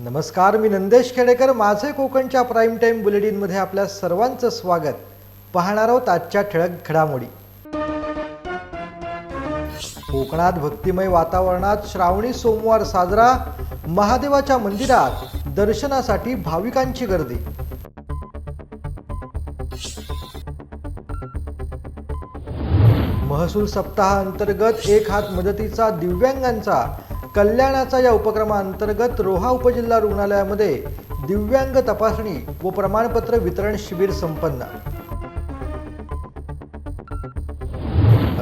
नमस्कार मी नंदेश खेडेकर. माझे कोकणच्या प्राईम टाईम बुलेटिनमध्ये आपल्या सर्वांचं स्वागत. पाहणार आहोत आजच्या ठळक घडामोडी. कोकणात भक्तिमय वातावरणात श्रावणी सोमवार साजरा. महादेवाच्या मंदिरात दर्शनासाठी भाविकांची गर्दी. महसूल सप्ताहाअंतर्गत एक हात मदतीचा दिव्यांगांचा कल्याणाचा या उपक्रमाअंतर्गत रोहा उपजिल्हा रुग्णालयामध्ये दिव्यांग तपासणी व प्रमाणपत्र वितरण शिबिर संपन्न.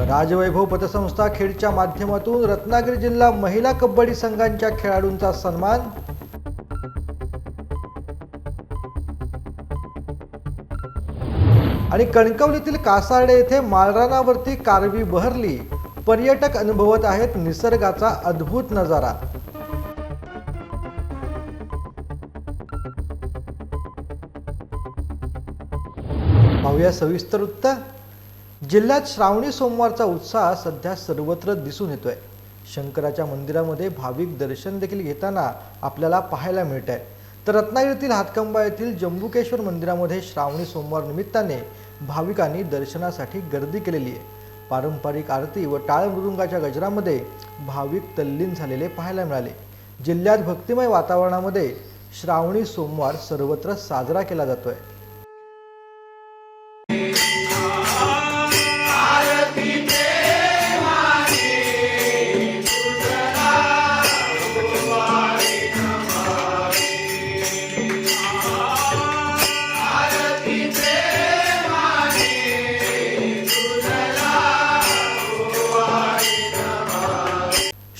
राजवैभव पतसंस्था खेडच्या माध्यमातून रत्नागिरी जिल्हा महिला कबड्डी संघांच्या खेळाडूंचा सन्मान. आणि कणकवलीतील कासार्डे येथे माळरानावरती कारवी बहरली. पर्यटक अनुभवत आहेत निसर्गाचा अद्भुत नजारा. पाहूया सविस्तर वृत्त जिल्ह्यात श्रावणी सोमवारचा उत्साह सध्या सर्वत्र दिसून येतोय. शंकराच्या मंदिरामध्ये भाविक दर्शन देखील घेताना आपल्याला पाहायला मिळत आहे तर रत्नागिरीतील हातकंबा येथील जंबुकेश्वर मंदिरामध्ये श्रावणी सोमवार निमित्ताने भाविकांनी दर्शनासाठी गर्दी केलेली आहे. पारंपरिक आरती व टाळमृदुंगाच्या गजरामध्ये भाविक तल्लीन झालेले पाहायला मिळाले. जिल्ह्यात भक्तिमय वातावरणामध्ये श्रावणी सोमवार सर्वत्र साजरा केला जातोय.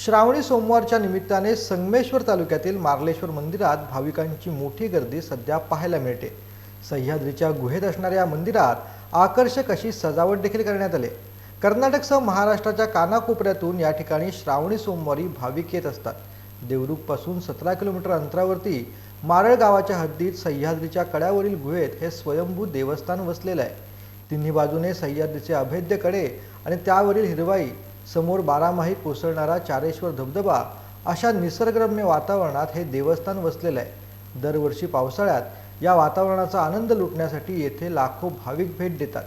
श्रावणी सोमवारच्या निमित्ताने संगमेश्वर तालुक्यातील मार्लेश्वर मंदिरात भाविकांची मोठी गर्दी सध्या पाहायला मिळते. सह्याद्रीच्या गुहेत असणाऱ्या या मंदिरात आकर्षक अशी सजावट देखील करण्यात आली. कर्नाटकसह महाराष्ट्राच्या कानाकोपऱ्यातून या ठिकाणी श्रावणी सोमवारी भाविक येत असतात. देवरुखपासून सतरा किलोमीटर अंतरावरती मारळ गावाच्या हद्दीत सह्याद्रीच्या कड्यावरील गुहेत हे स्वयंभू देवस्थान वसलेलं आहे. तिन्ही बाजूने सह्याद्रीचे अभेद्यकडे आणि त्यावरील हिरवाई समोर बारामाही कोसळणारा चारेश्वर धबधबा अशा निसर्गरम्य वातावरणात हे देवस्थान वसलेलं आहे. दरवर्षी पावसाळ्यात या वातावरणाचा आनंद लुटण्यासाठी येथे लाखो भाविक भेट देतात.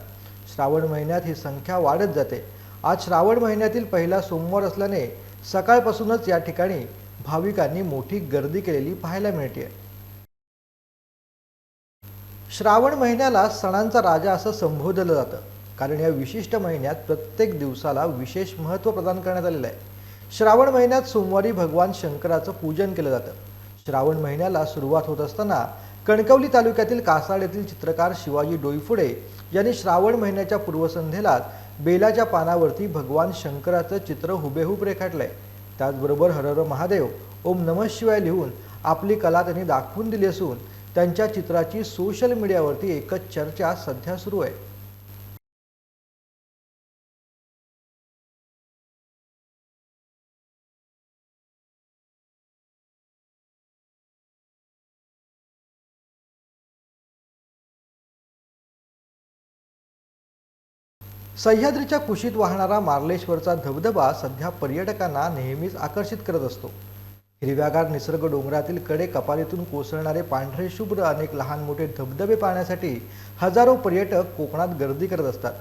श्रावण महिन्यात ही संख्या वाढत जाते. आज श्रावण महिन्यातील पहिला सोमवार असल्याने सकाळपासूनच या ठिकाणी भाविकांनी मोठी गर्दी केलेली पाहायला मिळते श्रावण महिन्याला सणांचा राजा असं संबोधलं जातं. कारण या विशिष्ट महिन्यात प्रत्येक दिवसाला विशेष महत्त्व प्रदान करण्यात आलेलं आहे. श्रावण महिन्यात सोमवारी भगवान शंकराचं पूजन केलं जातं. श्रावण महिन्याला सुरुवात होत असताना कणकवली तालुक्यातील कासाड येथील चित्रकार शिवाजी डोईफुडे यांनी श्रावण महिन्याच्या पूर्वसंध्येलाच बेलाच्या पानावरती भगवान शंकराचं चित्र हुबेहूब रेखाटलंय. त्याचबरोबर हरहर महादेव ओम नमः शिवाय लिहून आपली कला त्यांनी दाखवून दिली असून त्यांच्या चित्राची सोशल मीडियावरती एकच चर्चा सध्या सुरू आहे. सह्याद्रीच्या कुशीत वाहणारा मार्लेश्वरचा धबधबा सध्या पर्यटकांना नेहमीच आकर्षित करत असतो. हिरव्यागार निसर्ग डोंगरातील कडे कपालीतून कोसळणारे पांढरे शुभ्र अनेक लहान मोठे धबधबे पाहण्यासाठी हजारो पर्यटक कोकणात गर्दी करत असतात.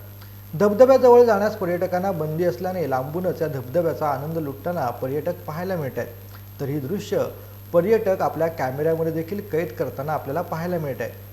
धबधब्याजवळ जाण्यास पर्यटकांना बंदी असल्याने लांबूनच या धबधब्याचा आनंद लुटताना पर्यटक पाहायला मिळत आहेत तर ही दृश्य पर्यटक आपल्या कॅमेऱ्यामध्ये देखील कैद करताना आपल्याला पाहायला मिळत आहे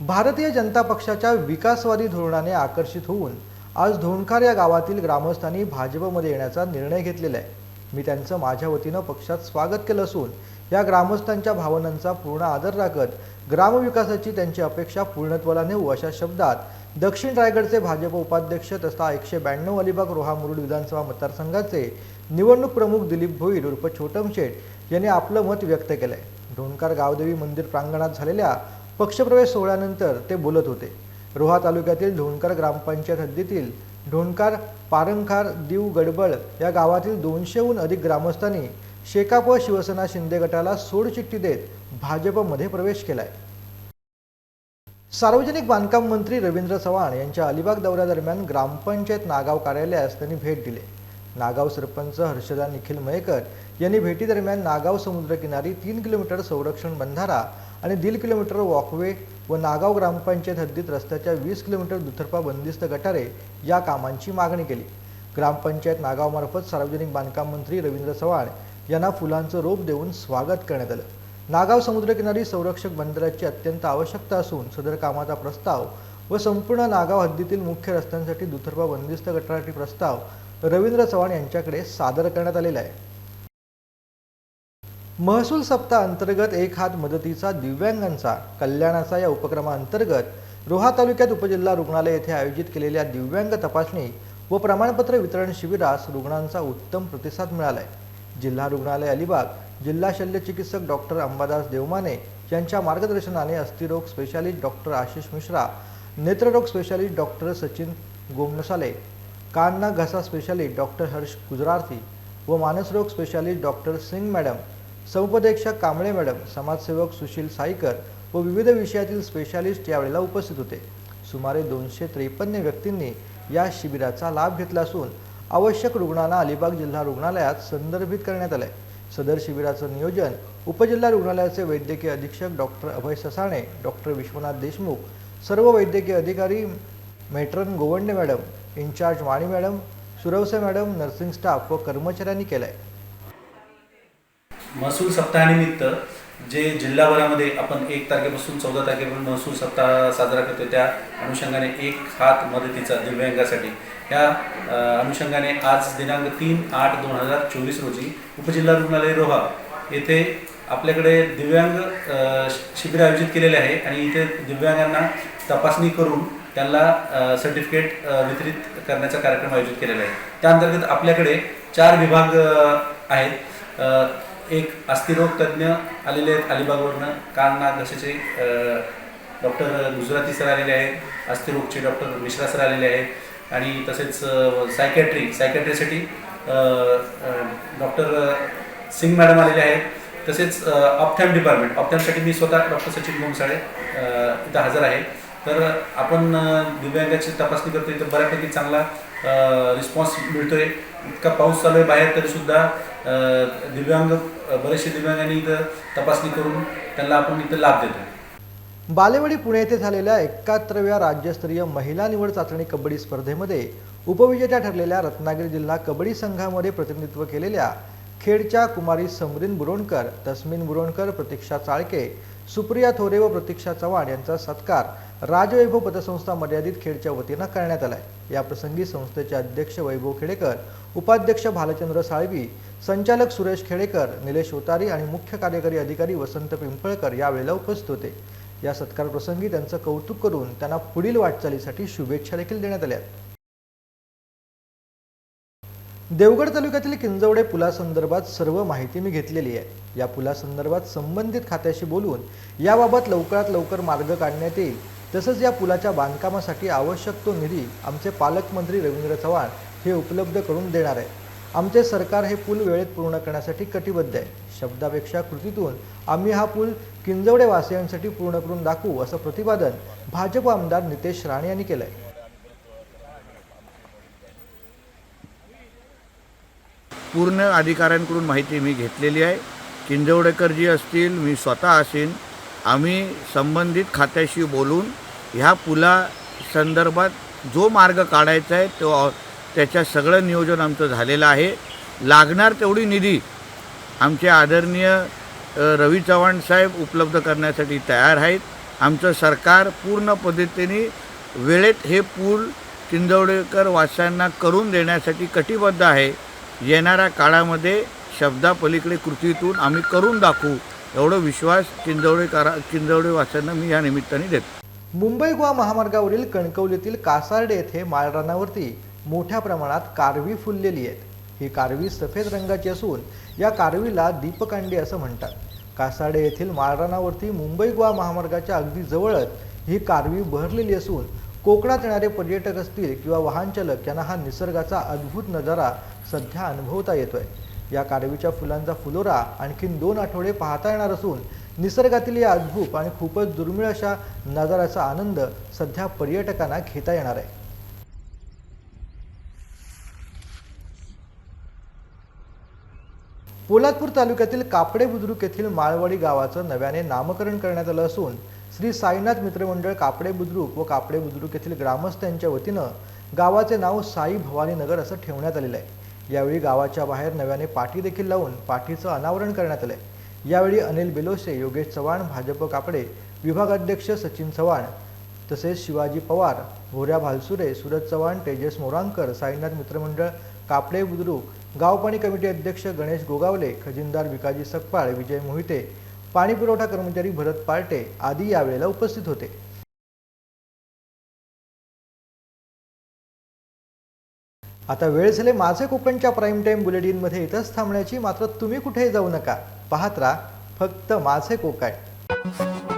भारतीय जनता पक्षाच्या विकासवादी धोरणाने आकर्षित होऊन आज धोणकार या गावातील ग्रामस्थांनी भाजपमध्ये येण्याचा निर्णय घेतलेला आहे. मी त्यांचं माझ्या वतीनं पक्षात स्वागत केलं असून या ग्रामस्थांच्या भावनांचा पूर्ण आदर राखत ग्रामविकासाची त्यांची अपेक्षा पूर्णत्वाला नेऊ अशा शब्दात दक्षिण रायगडचे भाजप उपाध्यक्ष तथा एकशे ब्याण्णव अलिबाग रोहा मुरुड विधानसभा मतदारसंघाचे निवडणूक प्रमुख दिलीप भोईर उर्फ छोटम शेठ यांनी आपलं मत व्यक्त केलंय. ढोणकार गावदेवी मंदिर प्रांगणात झालेल्या पक्षप्रवेश सोहळ्यानंतर ते बोलत होते. रोहा तालुक्यातील ढोणकर ग्रामपंचायत हद्दीतील ढोणकार पारंखार दीव गडबळ या गावातील दोनशेहून अधिक ग्रामस्थांनी शेकाप व शिवसेना शिंदे गटाला सोडचिठ्ठी देत भाजपमध्ये प्रवेश केलाय. सार्वजनिक बांधकाम मंत्री रवींद्र चव्हाण यांच्या अलिबाग दौऱ्यादरम्यान ग्रामपंचायत नागाव कार्यालयास त्यांनी भेट दिली. नागाव सरपंच हर्षदा निखिल मयेकर यांनी भेटीदरम्यान नागाव समुद्रकिनारी तीन किलोमीटर संरक्षण बंधारा आणि दीड किलोमीटर वॉकवे व नागाव ग्रामपंचायत हद्दीत रस्त्याच्या वीस किलोमीटर दुतर्फा बंदिस्त गटारे या कामांची मागणी केली. ग्रामपंचायत नागावमार्फत सार्वजनिक बांधकाम मंत्री रवींद्र चव्हाण यांना फुलांचं रोप देऊन स्वागत करण्यात आलं. नागाव समुद्रकिनारी संरक्षक बंदराची अत्यंत आवश्यकता असून सदर कामाचा प्रस्ताव व संपूर्ण नागाव हद्दीतील मुख्य रस्त्यांसाठी दुतर्फा बंदिस्त गटाराची प्रस्ताव रवींद्र चव्हाण यांच्याकडे सादर करण्यात आलेला आहे. महसूल सप्ताह अंतर्गत एक हात मदतीचा दिव्यांगांचा कल्याणाचा या उपक्रमाअंतर्गत रोहा तालुक्यात उपजिल्हा रुग्णालय येथे आयोजित केलेल्या दिव्यांग तपासणी व प्रमाणपत्र वितरण शिबिरास रुग्णांचा उत्तम प्रतिसाद मिळाला आहे जिल्हा रुग्णालय अलिबाग जिल्हा शल्य चिकित्सक डॉक्टर अंबादास देवमाने यांच्या मार्गदर्शनाने अस्थिरोग स्पेशालिस्ट डॉक्टर आशिष मिश्रा नेत्ररोग स्पेशालिस्ट डॉक्टर सचिन गोमनसाले कान घसा स्पेशालिस्ट डॉक्टर हर्ष गुजरार्थी व मानसरोग स्पेशालिस्ट डॉक्टर सिंग मॅडम समुपदेशक कांबळे मॅडम समाजसेवक सुशील साईकर व विविध विषयातील स्पेशालिस्ट यावेळेला उपस्थित होते. सुमारे दोनशे त्रेपन्न व्यक्तींनी या शिबिराचा लाभ घेतला असून आवश्यक रुग्णांना अलिबाग जिल्हा रुग्णालयात संदर्भित करण्यात आलंय. सदर शिबिराचं नियोजन उपजिल्हा रुग्णालयाचे वैद्यकीय अधीक्षक डॉक्टर अभय ससाणे डॉक्टर विश्वनाथ देशमुख सर्व वैद्यकीय अधिकारी matron Gowande madam incharge Wani madam Survase madam nursing staff व कर्मचाऱ्यांनी केलं आहे महसूल सप्ताहानिमित्त जे जिल्हाभरामध्ये आपण एक तारखेपासून चौदा तारखेपर्यंत महसूल सप्ताह साजरा करतो त्या अनुषंगाने एक हात मदतीचा दिव्यांगासाठी. या अनुषंगाने आज दिनांक तीन आठ दोन हजार चोवीस रोजी उपजिल्हा रुग्णालय रोहा येथे आपल्याकडे दिव्यांग शि- शिबिर आयोजित केलेले आहे आणि इथे दिव्यांगांना तपासणी करून त्यांना सर्टिफिकेट वितरित करण्याचा कार्यक्रम आयोजित केलेला आहे. त्याअंतर्गत आपल्याकडे चार विभाग आहेत. एक अस्थिरोग तज्ज्ञ आलेले आहेत अलिबागवरनं कान नाक घशाचे डॉक्टर गुजराती सर आलेले आहेत अस्थिरोगचे डॉक्टर मिश्रा सर आलेले आहेत आणि तसेच सायकॅट्री सायकॅट्रीसाठी डॉक्टर सिंग मॅडम आलेले आहेत. तसेच ऑप्थॅम डिपार्टमेंट ऑप्थॅमसाठी मी स्वतः डॉक्टर सचिन गोमसाळे इथं हजर आहे. तर आपण दिव्यांगाची तपासणी करतो तर बऱ्यापैकी चांगला रिस्पॉन्स मिळतोय. इतका पाऊस चालू आहे बाहेर तरीसुद्धा. दिव्यांग बरेचसे दिव्यांगांनी इथं तपासणी करून त्यांना आपण इथं लाभ देतो बालेवाडी पुणे येथे झालेल्या एकाहत्तराव्या राज्यस्तरीय महिला निवड चाचणी कबड्डी स्पर्धेमध्ये उपविजेत्या ठरलेल्या रत्नागिरी जिल्हा कबड्डी संघामध्ये प्रतिनिधित्व केलेल्या खेडच्या कुमारी समरीन बुरोणकर तस्मिन बुरोणकर प्रतीक्षा चाळके सुप्रिया थोरे व प्रतीक्षा चव्हाण यांचा सत्कार राजवैभव पतसंस्था मर्यादित खेडच्या वतीनं करण्यात आलाय. या प्रसंगी संस्थेचे अध्यक्ष वैभव खेडेकर उपाध्यक्ष भालचंद्र साळवी संचालक सुरेश खेडेकर निलेश ओतारी आणि मुख्य कार्यकारी अधिकारी वसंत पिंपळकर यावेळेला उपस्थित होते. या सत्कार प्रसंगी त्यांचं कौतुक करून त्यांना पुढील वाटचालीसाठी शुभेच्छा देखील देण्यात आल्या देवगड तालुक्यातील किंजवडे पुलासंदर्भात सर्व माहिती मी घेतलेली आहे. या पुलासंदर्भात संबंधित खात्याशी बोलून याबाबत लवकरात लवकर मार्ग काढण्यात येईल. तसंच या पुलाच्या बांधकामासाठी आवश्यक तो निधी आमचे पालकमंत्री रवींद्र चव्हाण हे उपलब्ध करून देणार आहे आमचे सरकार हे पूल वेळेत पूर्ण करण्यासाठी कटिबद्ध आहे. शब्दापेक्षा कृतीतून आम्ही हा पूल किंजवडे वासियांसाठी पूर्ण करून दाखवू असं प्रतिपादन भाजप आमदार नितेश राणे यांनी केलं आहे पूर्ण अधिकाऱ्यांकडून माहिती मी घेतलेली आहे. किंजवडेकरजी असतील मी स्वतः असेन. आम्ही संबंधित खात्याशी बोलून ह्या पुला संदर्भात जो मार्ग काढायचा आहे तो त्याच्या सगळं नियोजन आमचं झालेलं आहे. लागणार तेवढी निधी आमचे आदरणीय रवी चव्हाण साहेब उपलब्ध करण्यासाठी तयार आहेत. आमचं सरकार पूर्ण पद्धतीने वेळेत हे पूल किंजवडेकर वास्यांना करून देण्यासाठी कटिबद्ध आहे. येणाऱ्या काळामध्ये शब्दापलीकडे कृतीतून आम्ही करून दाखवू एवढं विश्वास किंजवडेकरा किंजवडे वासियांना मी या निमित्ताने देतो. मुंबई गोवा महामार्गावरील कणकवलीतील कासार्डे येथे माळरानावरती मोठ्या प्रमाणात कारवी फुललेली आहेत. ही कारवी सफेद रंगाची असून या कारवीला दीपकांडी असं म्हणतात. कासारडे येथील माळरानावरती मुंबई गोवा महामार्गाच्या अगदी जवळच ही कारवी बहरलेली असून कोकणात येणारे पर्यटक असतील किंवा वाहनचालक यांना हा निसर्गाचा अद्भुत नजारा सध्या अनुभवता येतोय. या कारवीच्या फुलांचा फुलोरा आणखीन दोन आठवडे पाहता येणार असून निसर्गातील या अद्भुत आणि खूपच दुर्मिळ अशा नजाऱ्याचा आनंद सध्या पर्यटकांना घेता येणार आहे. पोलादपूर तालुक्यातील कापडे बुद्रुक येथील माळवाडी गावाचं नव्याने नामकरण करण्यात आलं असून श्री साईनाथ मित्रमंडळ कापडे बुद्रुक व कापडे बुद्रुक येथील ग्रामस्थांच्या वतीनं गावाचे नाव साई भवानी नगर असं ठेवण्यात आलेलं आहे. यावेळी गावाच्या बाहेर नव्याने पाठी देखील लावून पाठीचं अनावरण करण्यात आलंय. यावेळी अनिल बेलोसे योगेश चव्हाण भाजप कापडे विभागाध्यक्ष सचिन चव्हाण तसेच शिवाजी पवार भोऱ्या भालसुरे सुरज चव्हाण तेजस मोरांकर साईनाथ मित्रमंडळ कापडे बुद्रुक गावपाणी कमिटी अध्यक्ष गणेश गोगावले खजिनदार विकाजी सकपाळ विजय मोहिते पाणीपुरवठा कर्मचारी भरत पार्टे आदी यावेळेला उपस्थित होते. आता वेळ झाले माझे कोकणच्या प्राईम टाईम बुलेटिनमध्ये इथंच थांबण्याची मात्र तुम्ही कुठेही जाऊ नका. पाहत राहा फक्त माझे कोकण.